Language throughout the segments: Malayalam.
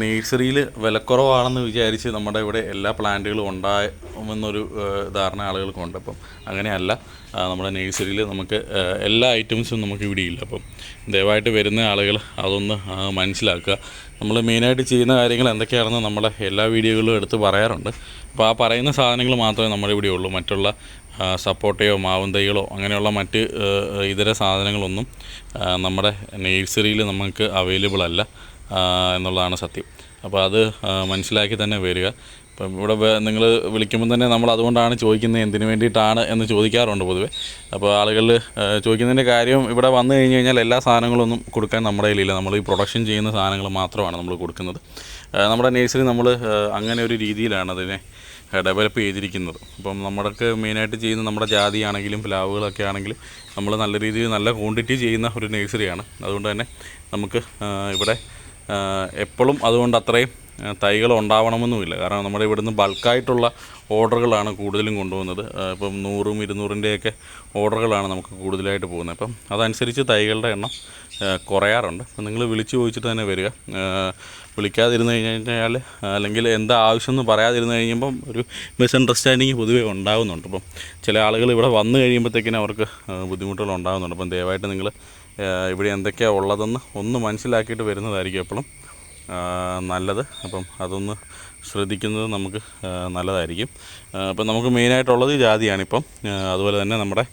നേഴ്സറിയിൽ വിലക്കുറവാണെന്ന് വിചാരിച്ച് നമ്മുടെ ഇവിടെ എല്ലാ പ്ലാന്റുകളും ഉണ്ടാകുമെന്നൊരു ധാരണ ആളുകൾക്കുണ്ട്. അപ്പം അങ്ങനെയല്ല. നമ്മുടെ നേഴ്സറിയിൽ നമുക്ക് എല്ലാ ഐറ്റംസും നമുക്ക് ഇവിടെ ഇല്ല അപ്പം ദയവായിട്ട് വരുന്ന ആളുകൾ അതൊന്ന് മനസ്സിലാക്കുക. നമ്മൾ മെയിനായിട്ട് ചെയ്യുന്ന കാര്യങ്ങൾ എന്തൊക്കെയാണെന്ന് നമ്മുടെ എല്ലാ വീഡിയോകളിലും എടുത്ത് പറയാറുണ്ട്. അപ്പോൾ ആ പറയുന്ന സാധനങ്ങൾ മാത്രമേ നമ്മുടെ ഇവിടെ ഉള്ളൂ. മറ്റുള്ള സപ്പോട്ടയോ മാവും തൈകളോ അങ്ങനെയുള്ള മറ്റ് ഇതര സാധനങ്ങളൊന്നും നമ്മുടെ നേഴ്സറിയിൽ നമുക്ക് അവൈലബിൾ അല്ല. എന്നുള്ളതാണ് സത്യം. അപ്പോൾ അത് മനസ്സിലാക്കി തന്നെ വരിക. ഇപ്പം ഇവിടെ നിങ്ങൾ വിളിക്കുമ്പോൾ തന്നെ നമ്മൾ അതുകൊണ്ടാണ് ചോദിക്കുന്നത് എന്തിനു വേണ്ടിയിട്ടാണ് എന്ന് ചോദിക്കാറുണ്ട് പൊതുവേ. അപ്പോൾ ആളുകൾ ചോദിക്കുന്നതിന്റെ കാര്യം ഇവിടെ വന്നു കഴിഞ്ഞ് കഴിഞ്ഞാൽ എല്ലാ സാധനങ്ങളൊന്നും കൊടുക്കാൻ നമ്മുടെ കയ്യിലില്ല. നമ്മൾ ഈ പ്രൊഡക്ഷൻ ചെയ്യുന്ന സാധനങ്ങൾ മാത്രമാണ് നമ്മൾ കൊടുക്കുന്നത്. നമ്മുടെ നേഴ്സറി നമ്മൾ അങ്ങനെ ഒരു രീതിയിലാണ് അതിനെ ഡെവലപ്പ് ചെയ്തിരിക്കുന്നത്. അപ്പം നമ്മൾക്ക് മെയിനായിട്ട് ചെയ്യുന്ന നമ്മുടെ ജാതി ആണെങ്കിലും പ്ലാവുകളൊക്കെ ആണെങ്കിലും നമ്മൾ നല്ല രീതിയിൽ നല്ല ക്വാണ്ടിറ്റി ചെയ്യുന്ന ഒരു നേഴ്സറിയാണ്. അതുകൊണ്ട് തന്നെ നമുക്ക് ഇവിടെ എപ്പോഴും അതുകൊണ്ട് അത്രയും തൈകൾ ഉണ്ടാവണമെന്നുമില്ല. കാരണം നമ്മുടെ ഇവിടുന്ന് ബൾക്കായിട്ടുള്ള ഓർഡറുകളാണ് കൂടുതലും കൊണ്ടുപോകുന്നത്. ഇപ്പം നൂറും ഇരുന്നൂറിന്റെയൊക്കെ ഓർഡറുകളാണ് നമുക്ക് കൂടുതലായിട്ട് പോകുന്നത്. അപ്പം അതനുസരിച്ച് തൈകളുടെ എണ്ണം കുറയാറുണ്ട്. അപ്പം നിങ്ങൾ വിളിച്ചു ചോദിച്ചിട്ട് തന്നെ വരിക. വിളിക്കാതിരുന്ന് കഴിഞ്ഞാൽ അല്ലെങ്കിൽ എന്താ ആവശ്യം എന്ന് പറയാതിരുന്ന് കഴിയുമ്പം ഒരു മിസ്അണ്ടർസ്റ്റാൻഡിങ് പൊതുവേ ഉണ്ടാകുന്നുണ്ട് അപ്പം ചില ആളുകൾ ഇവിടെ വന്നു കഴിയുമ്പോഴത്തേക്കിനും അവർക്ക് ബുദ്ധിമുട്ടുകൾ ഉണ്ടാകുന്നുണ്ട് അപ്പം ദയവായിട്ട് നിങ്ങൾ ഇവിടെ എന്തൊക്കെയാണ് ഉള്ളതെന്ന് ഒന്ന് മനസ്സിലാക്കിയിട്ട് വരുന്നതായിരിക്കും എപ്പോഴും. നല്ലത്. അപ്പം അതൊന്ന് ശ്രദ്ധിക്കുന്നത് നമുക്ക് നല്ലതായിരിക്കും. അപ്പം നമുക്ക് മെയിനായിട്ടുള്ളത് ജാതിയാണിപ്പം അതുപോലെ തന്നെ നമ്മുടെ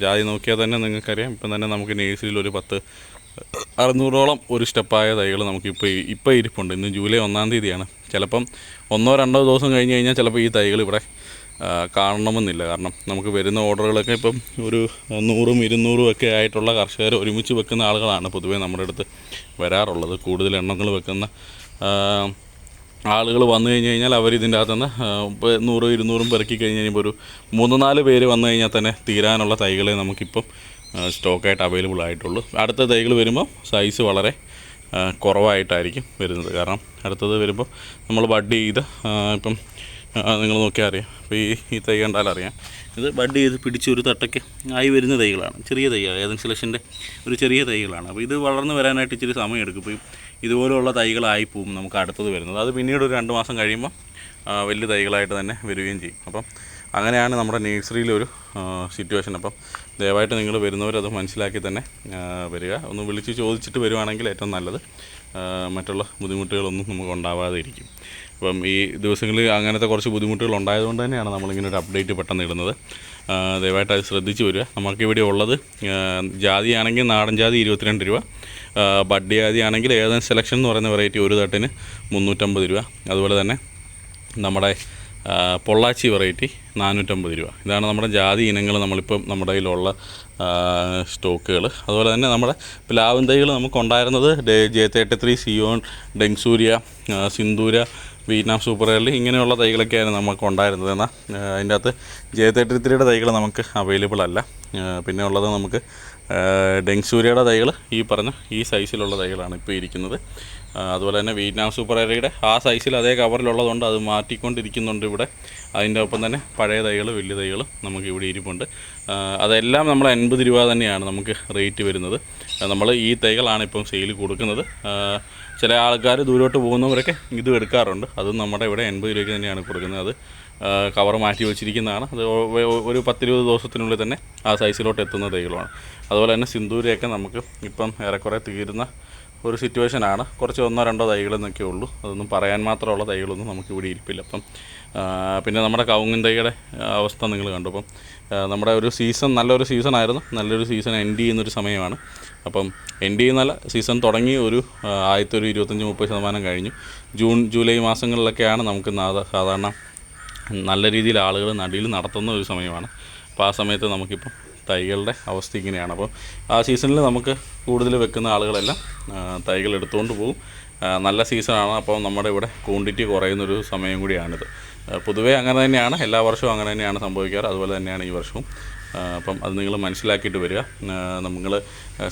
ജാതി നോക്കിയാൽ തന്നെ നിങ്ങൾക്കറിയാം. ഇപ്പം തന്നെ നമുക്ക് നേഴ്സറിയിൽ ഒരു പത്ത് അറുന്നൂറോളം ഒരു സ്റ്റെപ്പായ തൈകൾ നമുക്കിപ്പോൾ ഇപ്പോൾ ഇരിപ്പുണ്ട്. ഇന്ന് ജൂലൈ ഒന്നാം തീയതിയാണ്. ചിലപ്പം ഒന്നോ രണ്ടോ ദിവസം കഴിഞ്ഞ് കഴിഞ്ഞാൽ ചിലപ്പോൾ ഈ തൈകൾ ഇവിടെ കാണണമെന്നില്ല. കാരണം നമുക്ക് വരുന്ന ഓർഡറുകളൊക്കെ ഇപ്പം ഒരു നൂറും ഇരുന്നൂറും ഒക്കെ ആയിട്ടുള്ള കർഷകർ ഒരുമിച്ച് വെക്കുന്ന ആളുകളാണ് പൊതുവേ നമ്മുടെ അടുത്ത് വരാറുള്ളത്. കൂടുതൽ എണ്ണങ്ങൾ വെക്കുന്ന ആളുകൾ വന്നു കഴിഞ്ഞ് കഴിഞ്ഞാൽ അവർ ഇതിന്റെ അകത്തുനിന്ന് നൂറും ഇരുന്നൂറും പെറുക്കി കഴിഞ്ഞ് കഴിയുമ്പോൾ ഒരു മൂന്ന് നാല് പേര് വന്നു കഴിഞ്ഞാൽ തന്നെ തീരാനുള്ള തൈകളെ നമുക്കിപ്പം സ്റ്റോക്കായിട്ട് അവൈലബിൾ ആയിട്ടുള്ളൂ. അടുത്ത തൈകൾ വരുമ്പോൾ സൈസ് വളരെ കുറവായിട്ടായിരിക്കും വരുന്നത്. കാരണം അടുത്തത് വരുമ്പോൾ നമ്മൾ ബഡ് ചെയ്ത് ഇപ്പം നിങ്ങൾ നോക്കിയാൽ അറിയാം. അപ്പോൾ ഈ ഈ തൈ കണ്ടാൽ അറിയാം. ഇത് ബഡ് ചെയ്ത് പിടിച്ച് ഒരു തട്ടയ്ക്ക് ആയി വരുന്ന തൈകളാണ്. ചെറിയ തൈയാണ് ഏതൻ സെലക്ഷന്റെ ഒരു ചെറിയ തൈകളാണ്. അപ്പോൾ ഇത് വളർന്നു വരാനായിട്ട് ഇച്ചിരി സമയം എടുക്കും. ഇപ്പോൾ ഇതുപോലുള്ള തൈകളായി പോവും നമുക്ക് അടുത്തത് വരുന്നത്. അത് പിന്നീട് ഒരു രണ്ട് മാസം കഴിയുമ്പോൾ വലിയ തൈകളായിട്ട് തന്നെ വരികയും ചെയ്യും. അപ്പം അങ്ങനെയാണ് നമ്മുടെ നേഴ്സറിയിലൊരു സിറ്റുവേഷൻ അപ്പം ദയവായിട്ട് നിങ്ങൾ വരുന്നവരത് മനസ്സിലാക്കി തന്നെ വരിക. ഒന്ന് വിളിച്ച് ചോദിച്ചിട്ട് വരുവാണെങ്കിൽ ഏറ്റവും നല്ലത്. മറ്റുള്ള ബുദ്ധിമുട്ടുകളൊന്നും നമുക്ക് ഉണ്ടാവാതെ ഇരിക്കും അപ്പം ഈ ദിവസങ്ങളിൽ അങ്ങനത്തെ കുറച്ച് ബുദ്ധിമുട്ടുകൾ ഉണ്ടായതുകൊണ്ട് തന്നെയാണ് നമ്മളിങ്ങനെ ഒരു അപ്ഡേറ്റ് പെട്ടെന്ന് ഇടുന്നത്. ദയവായിട്ട് അത് ശ്രദ്ധിച്ച് വരിക. നമുക്കിവിടെ ഉള്ളത് ജാതി ജാതിയാണെങ്കിൽ നാടൻ ജാതി ഇരുപത്തിരണ്ട് രൂപ ബഡ്ഡി ബഡ് ജാതി ആണെങ്കിൽ ഏതെങ്കിലും സെലക്ഷൻ എന്ന് പറയുന്ന വെറൈറ്റി ഒരു തട്ടിന് മുന്നൂറ്റമ്പത് രൂപ. അതുപോലെ തന്നെ നമ്മുടെ പൊള്ളാച്ചി വെറൈറ്റി നാനൂറ്റമ്പത് രൂപ. ഇതാണ് നമ്മുടെ ജാതി ഇനങ്ങൾ നമ്മളിപ്പം നമ്മുടെ കയ്യിലുള്ള സ്റ്റോക്കുകൾ. അതുപോലെ തന്നെ നമ്മുടെ പ്ലാവിൻ തൈകൾ നമുക്കുണ്ടായിരുന്നത് ജെ തേർട്ടി ത്രീ സിയോൺ ഡെങ്സൂര്യ സിന്ദൂര വിയറ്റ്നാം സൂപ്പർ എയർലി ഇങ്ങനെയുള്ള തൈകളൊക്കെയാണ് നമുക്ക് ഉണ്ടായിരുന്നത് എന്നാൽ അതിന്റെ അകത്ത് ജെ തേർട്ടി ത്രീയുടെ തൈകൾ നമുക്ക് അവൈലബിൾ അല്ല. പിന്നെ ഉള്ളത് നമുക്ക് ഡെങ്സൂരിയയുടെ തൈകൾ ഈ പറഞ്ഞ ഈ സൈസിലുള്ള തൈകളാണ് ഇപ്പോൾ ഇരിക്കുന്നത്. അതുപോലെ തന്നെ വിയറ്റ്നാം സൂപ്പർ ഏറിയുടെ ആ സൈസിൽ അതേ കവറിലുള്ളതുകൊണ്ട് അത് മാറ്റിക്കൊണ്ടിരിക്കുന്നുണ്ട് ഇവിടെ. അതിന്റെ ഒപ്പം തന്നെ പഴയ തൈകൾ വലിയ തൈകൾ നമുക്ക് ഇവിടെ ഇരിപ്പുണ്ട്. അതെല്ലാം നമ്മൾ എൺപത് രൂപ തന്നെയാണ് നമുക്ക് റേറ്റ് വരുന്നത്. നമ്മൾ ഈ തൈകളാണ് ഇപ്പം സെയിൽ കൊടുക്കുന്നത്. ചില ആൾക്കാർ ദൂരോട്ട് പോകുന്നവരൊക്കെ ഇത് എടുക്കാറുണ്ട്. അതും നമ്മുടെ ഇവിടെ എൺപത് രൂപയ്ക്ക് തന്നെയാണ് കൊടുക്കുന്നത്. അത് കവർ മാറ്റി വെച്ചിരിക്കുന്നതാണ്. അത് ഒരു പത്തിരുപത് ദിവസത്തിനുള്ളിൽ തന്നെ ആ സൈസിലോട്ട് എത്തുന്ന തൈകളുമാണ്. അതുപോലെ തന്നെ സിന്ദൂരയൊക്കെ നമുക്ക് ഇപ്പം ഏറെക്കുറെ തീരുന്ന ഒരു സിറ്റുവേഷൻ ആണ് കുറച്ച് ഒന്നോ രണ്ടോ തൈകൾ എന്നൊക്കെ ഉള്ളൂ. അതൊന്നും പറയാൻ മാത്രമുള്ള തൈകളൊന്നും നമുക്ക് ഇവിടെ ഇരിപ്പില്ല. അപ്പം പിന്നെ നമ്മുടെ കവുങ്ങൻ തൈയുടെ അവസ്ഥ നിങ്ങൾ കണ്ടു. അപ്പം നമ്മുടെ ഒരു സീസൺ നല്ലൊരു സീസൺ ആയിരുന്നു നല്ലൊരു സീസൺ എൻഡ് ചെയ്യുന്നൊരു സമയമാണ്. അപ്പം എൻഡ് ചെയ്യുന്നല്ല സീസൺ തുടങ്ങി ഒരു ആദ്യത്തെ ഒരു ഇരുപത്തഞ്ച് മുപ്പത് ശതമാനം കഴിഞ്ഞു. ജൂൺ ജൂലൈ മാസങ്ങളിലൊക്കെയാണ് നമുക്ക് സാധാരണ നല്ല രീതിയിൽ ആളുകൾ നടിയിൽ നടത്തുന്ന ഒരു സമയമാണ്. അപ്പോൾ ആ സമയത്ത് നമുക്കിപ്പം തൈകളുടെ അവസ്ഥ ഇങ്ങനെയാണ്. അപ്പോൾ ആ സീസണിൽ നമുക്ക് കൂടുതൽ വെക്കുന്ന ആളുകളെല്ലാം തൈകൾ എടുത്തുകൊണ്ട് പോകും. നല്ല സീസണാണ്. അപ്പോൾ നമ്മുടെ ഇവിടെ ക്വാണ്ടിറ്റി കുറയുന്നൊരു സമയം കൂടിയാണിത്. പൊതുവേ അങ്ങനെ തന്നെയാണ്. എല്ലാ വർഷവും അങ്ങനെ തന്നെയാണ് സംഭവിക്കാറ്. അതുപോലെ തന്നെയാണ് ഈ വർഷവും. അപ്പം അത് നിങ്ങൾ മനസ്സിലാക്കിയിട്ട് വരിക. നമ്മൾ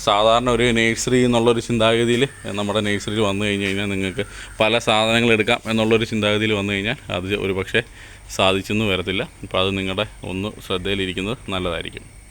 സാധാരണ ഒരു നേഴ്സറി എന്നുള്ളൊരു ചിന്താഗതിയിൽ നമ്മുടെ നേഴ്സറിയിൽ വന്നു കഴിഞ്ഞ് കഴിഞ്ഞാൽ നിങ്ങൾക്ക് പല സാധനങ്ങൾ എടുക്കാം എന്നുള്ളൊരു ചിന്താഗതിയിൽ വന്നു കഴിഞ്ഞാൽ അത് ഒരു പക്ഷേ സാധിച്ചെന്ന് വരത്തില്ല. അപ്പോൾ അത് നിങ്ങളുടെ ഒന്ന് ശ്രദ്ധയിലിരിക്കുന്നത് നല്ലതായിരിക്കും.